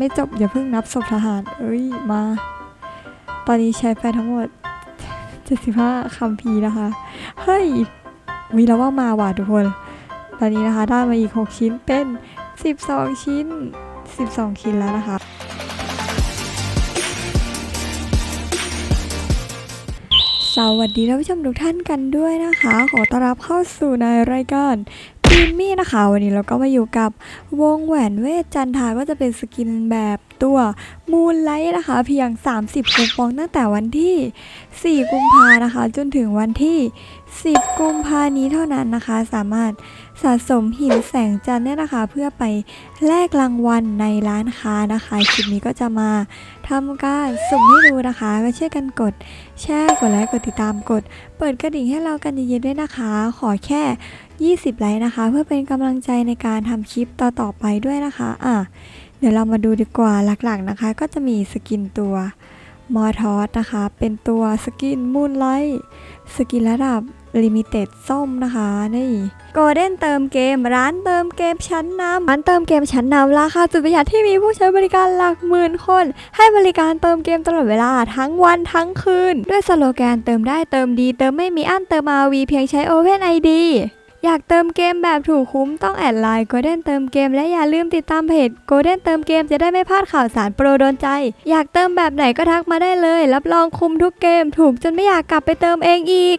ไม่จบอย่าเพิ่งนับศพทหาร เอ้ยมา ตอนนี้ใช้ไปทั้งหมด 75คำพีนะคะ เฮ้ยวิแล้วว่ามาว่ะทุกคน ตอนนี้นะคะได้มาอีก 6 ชิ้นเป็น 12 ชิ้น 12 ชิ้นแล้วนะคะ สวัสดีท่านผู้ชมทุกท่านกันด้วยนะคะ ขอต้อนรับเข้าสู่ในรายการ ทีมี่นะคะ วันนี้เราก็มาอยู่กับวงแหวนเวทจันทาก็จะเป็นสกินแบบตัวมูนไลท์นะคะ เพียง 30คูปองตั้งแต่วันที่ 4 กุมภานะคะ จนถึงวันที่ 10 กุมภานี้เท่านั้นนะคะ สามารถสะสมหินแสงจันทร์เนี่ยนะคะ เพื่อไปแลกรางวัลในร้านค้านะคะคลิปนี้ก็จะมาทำการสุ่มให้ดูนะคะก็ช่วยกันกด แชร์กดไลค์กดติดตามกด เปิดกระดิ่งให้เรากันเยอะๆด้วยนะคะ ขอแค่ 20 ไลค์นะคะ เพื่อเป็นกำลังใจในการทำคลิปต่อๆไปด้วยนะคะอะเดี๋ยวเรามาดูดีกว่าหลักๆนะคะ ก็จะมีสกินตัวมอทอสนะคะ เป็นตัวสกินมูนไลท์สกินระดับลิมิเต็ดส้มนะคะนี่โกลเด้นเติมเกม ร้านเติมเกมชั้นนำร้านเติมเกมชั้นนำราคาสุดประหยัดที่มีผู้ใช้บริการหลักหมื่นคน ให้บริการเติมเกมตลอดเวลาทั้งวันทั้งคืน ด้วยสโลแกนเติมได้เติมดี เติมไม่มีอั้นเติม RV เพียงใช้ Open ID อยากเติมเกมแบบถูกคุ้มต้องแอดไลน์ Golden เติมเกมและอย่าลืมติดตามเพจ Golden เติมเกมจะได้ไม่พลาดข่าวสารโปรโดนใจ อยากเติมแบบไหนก็ทักมาได้เลย รับรองคุ้มทุกเกมถูกจนไม่อยากกลับไปเติมเองอีก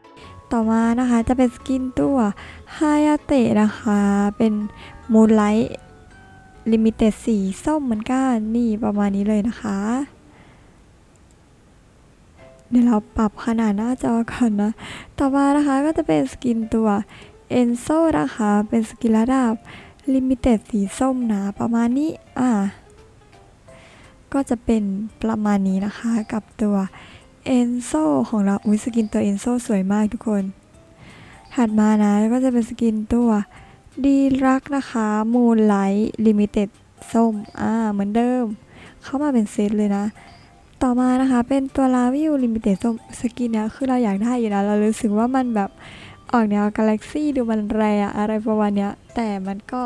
ต่อมานะคะจะเป็นสกินตัวฮายาเตะนะคะ เป็นมูนไลท์ลิมิเต็ดสีส้มเหมือนกัน นี่ประมาณนี้เลยนะคะ เดี๋ยวเราปรับขนาดหน้าจอก่อนนะ ต่อมานะคะก็จะเป็นสกินตัวเอนโซนะคะ เป็นสกินระดับลิมิเต็ดสีส้มนะ ประมาณนี้ อ่า ก็จะเป็นประมาณนี้นะคะกับตัว เอนโซของเราอุ้ยสกินตัวเอนโซสวยมากทุกคน ถัดมานะก็จะเป็นสกินตัวดีรักนะคะมูนไลท์ลิมิเต็ดส้ม อ่า เหมือนเดิม เข้ามาเป็นเซตเลยนะ ต่อมานะคะเป็นตัวลาวิวลิมิเต็ดส้มสกินเนี้ยคือเราอยากได้อยู่นะเรารู้สึกว่ามันแบบออกแนวกาแล็กซี่ดูมันแรอะอะไรประมาณเนี้ย แต่มันก็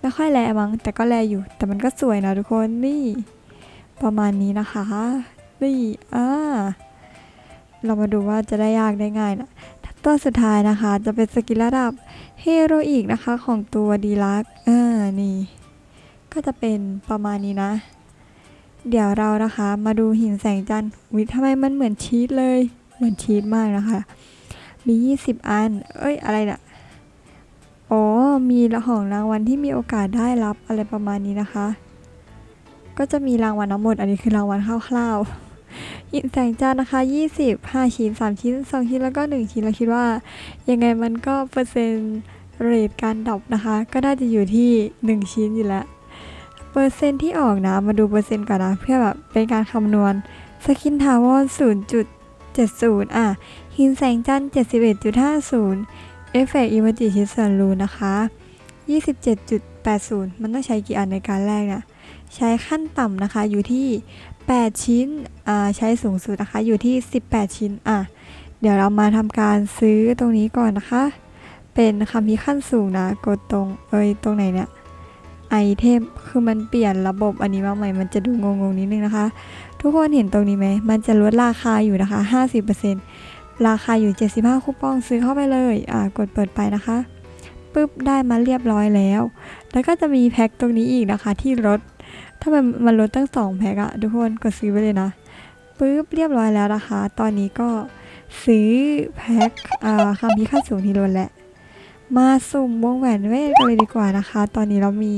ไม่ค่อยแรมั้งแต่ก็แรอยู่ แต่มันก็สวยนะทุกคนนี่ ประมาณนี้นะคะ นี่อ่าเรามาดูว่าจะได้ยากได้ง่ายนะตัวสุดท้ายนะคะจะเป็นสกิลระดับเฮโรอีกนะคะของตัวดีลักอ่านี่ ก็จะเป็นประมาณนี้นะ เดี๋ยวเรานะคะมาดูหินแสงจันทร์วิทำไมมันเหมือนชีสเลย เหมือนชีสมากนะคะ มี 20 อัน เอ้ย อะไรนะอ๋อมีของรางวัลที่มีโอกาสได้รับอะไรประมาณนี้นะคะ ก็จะมีรางวัลทั้งหมด อันนี้คือรางวัลคร่าวๆ หินแสงจันทร์นะคะ 20 5 ชิ้น 3 ชิ้น 2 ชิ้น แล้วก็ 1 ชิ้น เราคิดว่า ยังไงมันก็เปอร์เซ็นต์เรทการดรอปนะคะ ก็น่าจะอยู่ที่ 1 ชิ้นอยู่แล้ว เปอร์เซ็นต์ที่ออกนะ มาดูเปอร์เซ็นต์ก่อนนะ เพื่อแบบเป็นการคำนวณสกินทาวอน0.70 อะ หินแสงจันทร์71.50 เอฟเฟกต์อิมจิชิสันรูนะคะ 27.80 มันต้องใช้กี่อันในการแรกเนี่ย ใช้ขั้นต่ำนะคะอยู่ที่ 8 ชิ้นอ่าใช้สูงสุดนะคะอยู่ที่ 18 ชิ้นอะเดี๋ยวเรามาทำการซื้อตรงนี้ก่อนนะคะ เป็นคำพิขั้นสูงนะ กดตรงเอ้ยตรงไหนเนี่ยไอเทมคือมันเปลี่ยนระบบอันนี้มาใหม่มันจะดูงงๆนิดนึงนะคะ ทุกคนเห็นตรงนี้ไหมมันจะลดราคาอยู่นะคะ 50%ราคาอยู่ 75 คูปองซื้อเข้าไปเลยอ่ากดเปิดไปนะคะปุ๊บได้มาเรียบร้อยแล้ว แล้วก็จะมีแพ็คตรงนี้อีกนะคะที่ลด ถ้ามันมันลดตั้ง2แพ็คอะทุกคนกดซื้อไปเลยนะปุ๊บเรียบร้อยแล้วนะคะ ตอนนี้ก็ซื้อแพ็คอ่าคำพิขั้นสูงที่ลดแหละ มาสุ่มวงแหวนเวทกันเลยดีกว่านะคะ ตอนนี้เรามี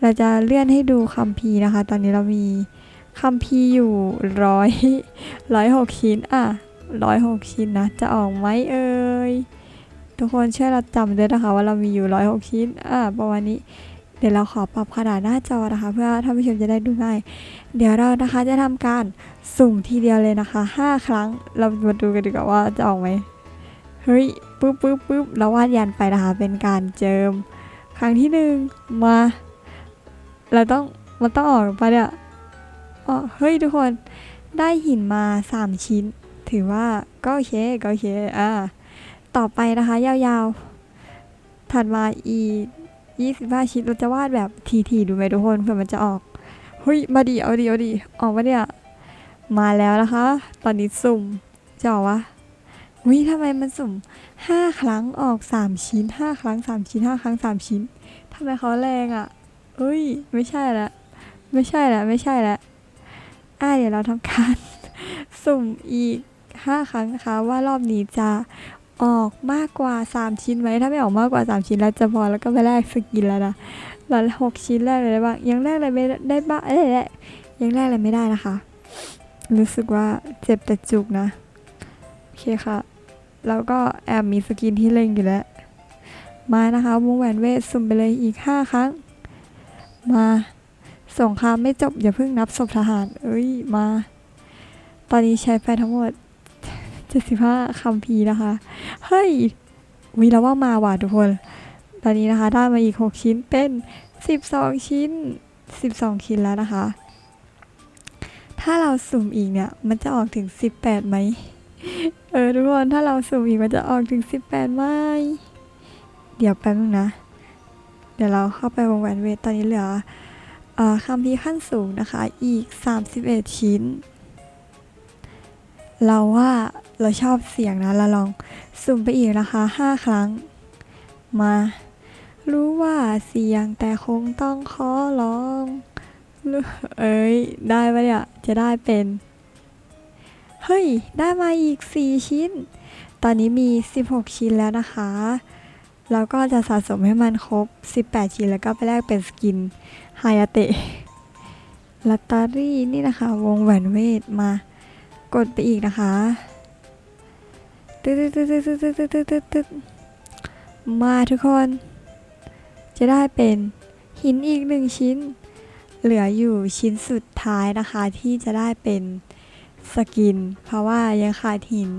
เราจะเลื่อนให้ดูคัมภีร์นะคะ ตอนนี้เรามีคัมภีร์อยู่ร้อยร้อยหกชิ้นอะร้อยหกชิ้นนะ จะออกไหมเอ่ยทุกคนช่วยเราจำด้วยนะคะ ว่าเรามีอยู่ร้อยหกชิ้นอะประมาณนี้ เดี๋ยวเราขอปรับขนาดหน้าจอนะคะ เพื่อท่านผู้ชมจะได้ดูง่าย เดี๋ยวเรานะคะจะทำการสุ่มทีเดียวเลยนะคะ 5 ครั้งเรามาดูกันดีกว่าว่าจะออกไหมเฮ้ยปุ๊บปุ๊บปุ๊บเราวาดยันไปนะคะ เป็นการเจิม ครั้งที่หนึ่งมา เราต้องมันต้องออกปเนี่ยอ๋อเฮ้ยทุกคนได้หินมา 3 ชิ้น ถือว่าก็โอเคก็โอเคอ่าต่อไปนะคะ ยาวๆ ถัดมาอี 25 ชิ้นเราจะวาดแบบทีๆดูไหมทุกคนเผื่อมันจะออกเฮ้ยมาดีเอาดีเอาดีออกมาเนี่ยมาแล้วนะคะ ตอนนี้สุ่มจะออกวะวิทำไมมันสุ่ม 5 ครั้งออก 3 ชิ้น 5 ครั้ง 3 ชิ้น 5 ครั้ง 3 ชิ้นทำไมเขาแรงอะ่ะเอ้ย ไม่ใช่ละไม่ใช่ละไม่ใช่ละอ่าเดี๋ยวเราทำการ สุ่มอีก 5 ครั้งนะคะว่ารอบนี้จะ ออกมากกว่า 3 ชิ้นไหมถ้าไม่ออกมากกว่า 3 ชิ้นแล้วจะพอแล้วก็ไปแลกสกินแล้วนะแล้วหกชิ้นแรกเลยได้บ้างยังแรกอะไรไม่ได้บ้างเอ้ยยังแรกอะไรไม่ได้นะคะ รู้สึกว่าเจ็บแต่จุกนะโอเคค่ะ แล้วก็แอบมีสกินที่เล็งอยู่แล้วมานะคะวงแหวนเวทสุ่มไปเลยอีก 5 ครั้ง มาสงครามไม่จบอย่าเพิ่งนับศพทหาร เอ้ยมา ตอนนี้ใช้ไปทั้งหมด 75คัมภีนะคะ เฮ้ยวิแล้วว่ามาว่ะทุกคน ตอนนี้นะคะได้มาอีก 6 ชิ้นเป็น 12 ชิ้น 12 ชิ้นแล้วนะคะ ถ้าเราสุ่มอีกเนี่ยมันจะออกถึง 18ไหมเออทุกคนถ้าเราสุ่มอีกมันจะออกถึง 18ไหมเดี๋ยวแป๊บนึงนะ เดี๋ยวเราเข้าไปวงแหวนเวทตอนนี้เหลือเออคำพีขั้นสูงนะคะอีก 31 ชิ้น เราว่าเราชอบเสียงนะเราลองสุ่มไปอีกนะคะ 5 ครั้ง มา รู้ว่าเสียงแต่คงต้องขอร้องเอ้ย ได้ปะเนี่ย จะได้เป็น เฮ้ย ได้มาอีก 4 ชิ้น ตอนนี้มี 16 ชิ้นแล้วนะคะเราก็จะสะสมให้มันครบ 18 ชิ้นแล้วก็ไปแลกเป็นสกินไฮยาเตะลอตเตอรี่นี่นะคะ วงแหวนเวทมา กดไปอีกนะคะตึ๊ดตึ๊ดตึ๊ดตึ๊ดตึ๊ดตึ๊ดตึ๊ดตึ๊ดตึ๊ดมาทุกคน จะได้เป็นหินอีกหนึ่งชิ้น เหลืออยู่ชิ้นสุดท้ายนะคะ ที่จะได้เป็นสกิน เพราะว่ายังขาดหิน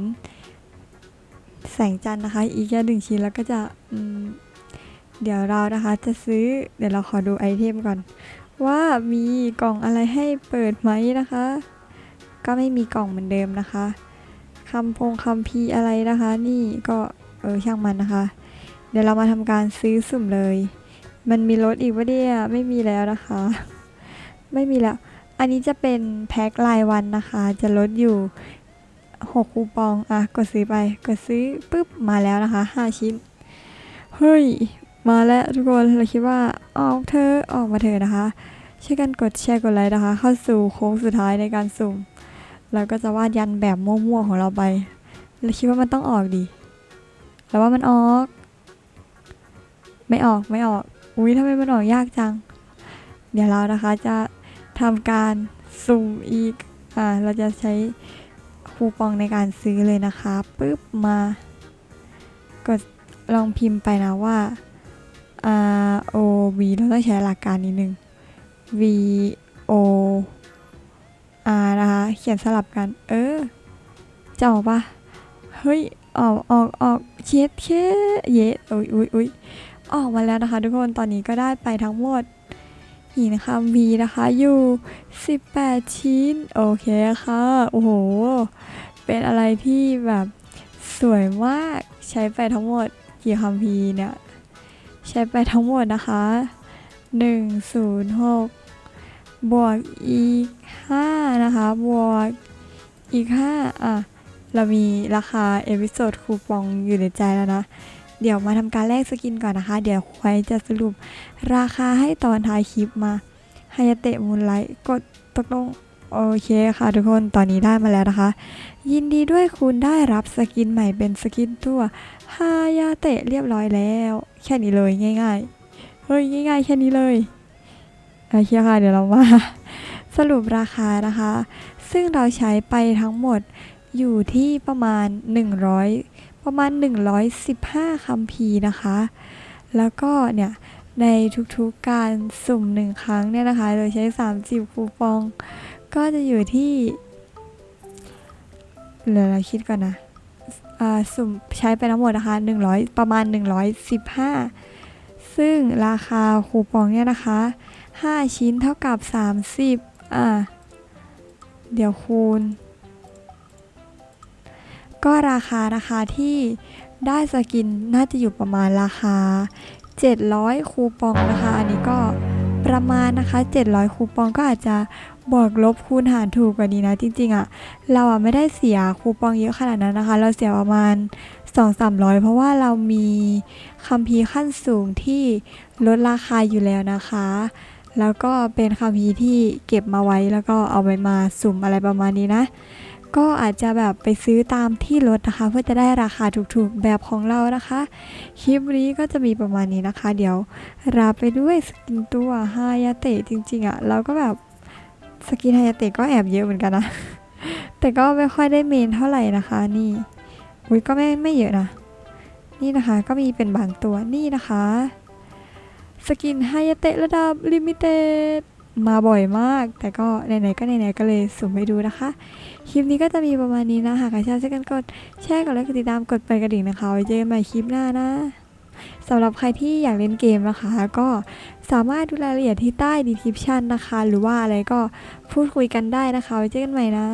แสงจันทร์นะคะ อีกแค่หนึ่งชิ้นแล้วก็จะเดี๋ยวเรานะคะจะซื้อเดี๋ยวเราขอดูไอเทมก่อน ว่ามีกล่องอะไรให้เปิดไหมนะคะ ก็ไม่มีกล่องเหมือนเดิมนะคะคำพงคำพีอะไรนะคะ นี่ก็เออช่างมันนะคะ เดี๋ยวเรามาทำการซื้อสุ่มเลย มันมีลดอีกว่าเดียไม่มีแล้วนะคะ ไม่มีแล้ว อันนี้จะเป็นแพ็ครายวันนะคะ จะลดอยู่6คูปองอะกดซื้อไปกดซื้อปุ๊บมาแล้วนะคะ 5 ชิ้น เฮ้ย มาแล้วทุกคนเราคิดว่าออกเธอออกมาเถอะนะคะช่วยกันกดแชร์กดไลค์นะคะ เข้าสู่โค้งสุดท้ายในการสุ่ม เราก็จะวาดยันแบบมั่วๆของเราไปเราคิดว่ามันต้องออกดีแล้วว่ามันออก ไม่ออกไม่ออก อุ้ยทำไมมันออกยากจัง เดี๋ยวเรานะคะจะทำการสุ่มอีก อ่า เราจะใช้คูปองในการซื้อเลยนะคะปุ๊บมา กดลองพิมพ์ไปนะว่า R O V เราต้องใช้หลักการนิดนึง V O R นะคะ เขียนสลับกัน เออจะออกปะเฮ้ย ออกออกออกเช็ดเช็ดเย็ดอุ้ยอุ้ยอุ้ยออกมาแล้วนะคะทุกคน ตอนนี้ก็ได้ไปทั้งหมดหินคำวีนะคะอยู่ 18 ชิ้น โอเคค่ะ โอ้โห เป็นอะไรที่แบบสวยมาก ใช้ไปทั้งหมดกี่คำพีร์เนี่ย ใช้ไปทั้งหมดนะคะ 106 บวกอีก5นะคะ บวกอีก5อะ เรามีราคาเอพิโซดคูปองอยู่ในใจแล้วนะ เดี๋ยวมาทำการแลกสกินก่อนนะคะ เดี๋ยวไว้จะสรุปราคาให้ตอนท้ายคลิปมาไฮยาเตะมูลไลท์กดตกลงโอเคค่ะทุกคนตอนนี้ได้มาแล้วนะคะ ยินดีด้วยคุณได้รับสกินใหม่เป็นสกินตัวฮายาเตะเรียบร้อยแล้ว แค่นี้เลยง่าย ๆ เฮ้ยง่าย ๆ แค่นี้เลย โอเคค่ะเดี๋ยวเรามาสรุปราคานะคะ ซึ่งเราใช้ไปทั้งหมดอยู่ที่ประมาณ 100 ประมาณ 115คัมพีร์นะคะ แล้วก็เนี่ยในทุกๆการสุ่มหนึ่งครั้งเนี่ยนะคะ โดยใช้ 30 คูปอง ก็จะอยู่ที่เหลือเราคิดก่อนนะสุ่มใช้ไปทั้งหมดนะคะ 100 ประมาณ 115 ซึ่งราคาคูปองเนี่ยนะคะ 5 ชิ้นเท่ากับ 30 อ่า เดี๋ยวคูณ ก็ราคานะคะที่ได้สกินน่าจะอยู่ประมาณราคา 700 คูปองนะคะ อันนี้ก็ประมาณนะคะ 700 คูปองก็อาจจะบวกลบคูณหารถูกกว่านี้นะ จริง ๆอะ่ะ เราอะไม่ได้เสียคูปองเยอะขนาดนั้นนะคะ เราเสียประมาณ 2-300 เพราะว่าเรามีคัมภีร์ขั้นสูงที่ลดราคาอยู่แล้วนะคะ แล้วก็เป็นคัมภีที่เก็บมาไว้แล้วก็เอาไปมาสุ่มอะไรประมาณนี้นะ ก็อาจจะแบบไปซื้อตามที่รถนะคะ เพื่อจะได้ราคาถูกๆแบบของเรานะคะ คลิปนี้ก็จะมีประมาณนี้นะคะ เดี๋ยวราไปด้วยสกินตัวฮายาเตะจริงๆอะ่ะเราก็แบบสกินฮายาเตะก็แอบเยอะเหมือนกันนะ แต่ก็ไม่ค่อยได้เมนเท่าไหร่นะคะนี่อุ้ยก็ไม่ไม่เยอะนะ นี่นะคะก็มีเป็นบางตัวนี่นะคะ สกินไฮยเตะระดับลิมิเต็ดมาบ่อยมาก แต่ก็ไหนๆก็ไหนๆก็เลยสุ่มไปดูนะคะ คลิปนี้ก็จะมีประมาณนี้นะ หากใครชอบช่วยกันกดแชร์กดไลค์กดติดตามกดไปกระดิ่งนะคะ ไว้เจอกันใหม่คลิปหน้านะสำหรับใครที่อยากเล่นเกมนะคะ ก็สามารถดูรายละเอียดที่ใต้ดีคริปชันนะคะ หรือว่าอะไรก็พูดคุยกันได้นะคะ ไว้เจอกันใหม่นะ